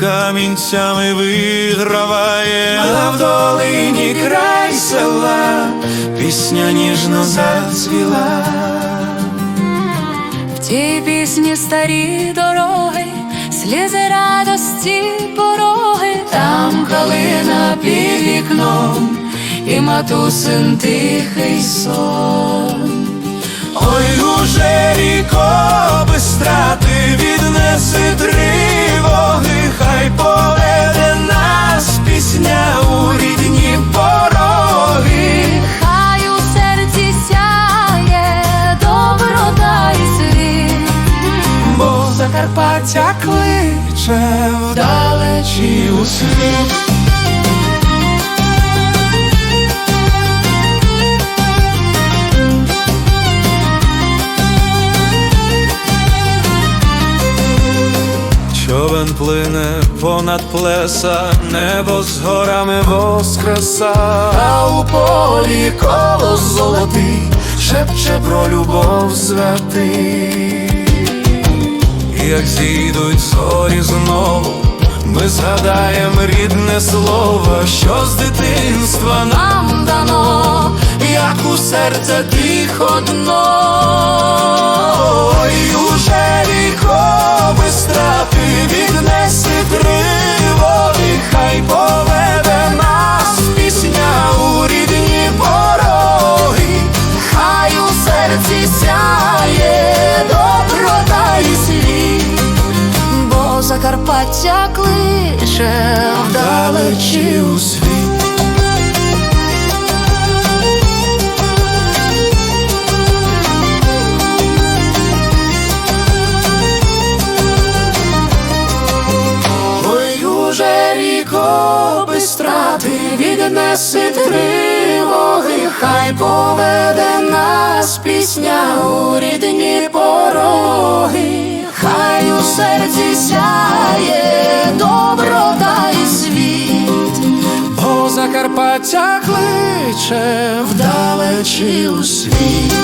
камінцями виграває, а в долині край села пісня ніжно зацвіла. В тій пісні старі дороги, слізи радості пороги, там калина під вікном, і матусин тихий сон. Ой, уже ріко без страти Закарпаття кличе вдалечі у світ. Човен плине понад плеса, небо з горами воскреса, а у полі коло золотий шепче про любов святий. Як зійдуть зорі знову, ми згадаємо рідне слово, що з дитинства нам дано, як у серце тихо дно, і уже віко без страти віднеси тривоги, хай поведе нас пісня у рідні пороги, хай у серці сяє Закарпаття кличе далечі у світ. Уже ріко страти віднеси тривоги, хай поведе нас пісня у рідні пороги, Хай у серці сяє доброта і світ, бо Закарпаття кличе вдалечі у світ.